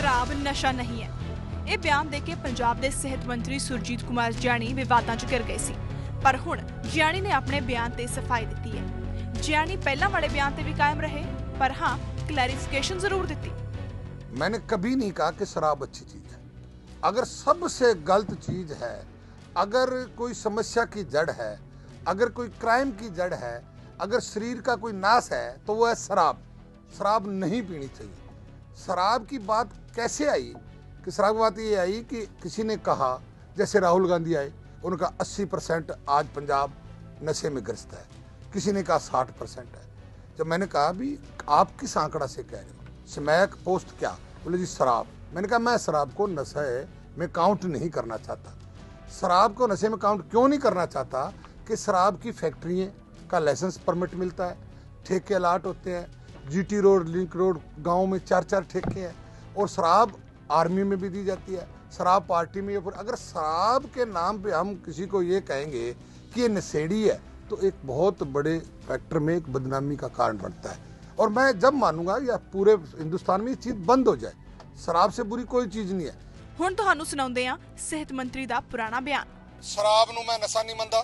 ਸ਼ਰਾਬ ਨਸ਼ਾ ਨਹੀਂ ਹੈ ਇਹ ਬਿਆਨ ਦੇ ਕੇ ਪੰਜਾਬ ਦੇ ਸਿਹਤ ਮੰਤਰੀ ਸੁਰਜੀਤ ਕੁਮਾਰ ਜਿਆਣੀ ਵਿਵਾਦਾਂ 'ਚ ਘਿਰ ਗਏ ਸੀ ਪਰ ਹੁਣ ਜਿਆਣੀ ਨੇ ਆਪਣੇ ਬਿਆਨ ਤੇ ਸਫਾਈ ਦਿੱਤੀ ਹੈ ਜਿਆਣੀ ਪਹਿਲਾਂ ਵਾਲੇ ਬਿਆਨ ਤੇ ਵੀ ਕਾਇਮ ਰਹੇ ਪਰ ਹਾਂ ਕਲੈਰਿਫਿਕੇਸ਼ਨ ਜ਼ਰੂਰ ਦਿੱਤੀ मैंने कभी नहीं कहा कि शराब अच्छी चीज है अगर सबसे गलत चीज है अगर कोई समस्या की जड़ है अगर कोई क्राइम की जड़ है अगर शरीर का कोई नाश है तो वो है शराब शराब नहीं पीनी चाहिए शराब की बात कैसे आई? कि शराब की बात ये आई कि किसी ने कहा, जैसे राहुल गांधी आए, उनका 80 परसेंट आज पंजाब नशे में ग्रस्त है। किसी ने कहा 60 परसेंट है। जब मैंने कहा भी आप किस आंकड़ा से कह रहे हो? स्मैक पोस्ट क्या? बोले, जी, शराब। मैंने कहा, मैं शराब को नशे में काउंट नहीं करना चाहता। शराब को नशे में काउंट क्यों नहीं करना चाहता कि शराब की फैक्ट्री का लाइसेंस परमिट मिलता है ठेके अलाट होते हैं जीटी रोड लिंक रोड गांव में चार चार ठेके हैं और शराब आर्मी में भी दी जाती है शराब पार्टी में ये पर- अगर शराब के नाम पे हम किसी को ये कहेंगे कि ये नशेड़ी है तो एक बहुत बड़े फैक्टर में एक बदनामी का कारण बनता है और मैं जब मानूंगा या पूरे हिंदुस्तान में ये चीज़ बंद हो जाए शराब से बुरी कोई चीज़ नहीं है ਹੁਣ ਤੁਹਾਨੂੰ ਸੁਣਾਉਂਦੇ ਹਾਂ ਸਿਹਤ ਮੰਤਰੀ ਦਾ ਪੁਰਾਣਾ ਬਿਆਨ ਸ਼ਰਾਬ ਨੂੰ ਮੈਂ ਨਸ਼ਾ ਨਹੀਂ ਮੰਨਦਾ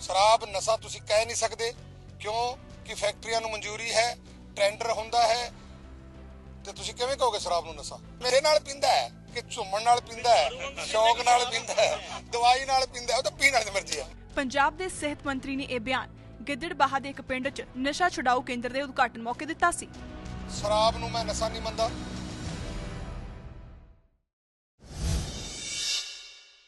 ਸ਼ਰਾਬ ਨਸ਼ਾ ਤੁਸੀਂ ਕਹਿ ਨਹੀਂ ਸਕਦੇ ਕਿਉਂ ਕਿ ਫੈਕਟਰੀਆਂ ਨੂੰ ਮਨਜ਼ੂਰੀ ਹੈ ਟੈਂਡਰ ਹੁੰਦਾ ਹੈ ਤੇ ਤੁਸੀਂ ਕਿਵੇਂ ਕਹੋਗੇ ਸ਼ਰਾਬ ਨੂੰ ਨਸ਼ਾ? ਮੇਰੇ ਨਾਲ ਪੀਂਦਾ ਹੈ ਕਿ ਝੁੰਮਣ ਨਾਲ ਪੀਂਦਾ ਹੈ ਸ਼ੌਕ ਨਾਲ ਪੀਂਦਾ ਹੈ ਦਵਾਈ ਨਾਲ ਪੀਂਦਾ ਉਹ ਤਾਂ ਪੀਣ ਵਾਲੀ ਮਰਜ਼ੀ ਹੈ। ਪੰਜਾਬ ਦੇ ਸਿਹਤ ਮੰਤਰੀ ਨੇ ਇਹ ਬਿਆਨ ਗਿੱਦੜਬਾਹਾ ਦੇ ਇੱਕ ਪਿੰਡ 'ਚ ਨਸ਼ਾ ਛੁਡਾਊ ਕੇਂਦਰ ਦੇ ਉਦਘਾਟਨ ਮੌਕੇ ਦਿੱਤਾ ਸੀ। ਸ਼ਰਾਬ ਨੂੰ ਮੈਂ ਨਸ਼ਾ ਨਹੀਂ ਮੰਨਦਾ।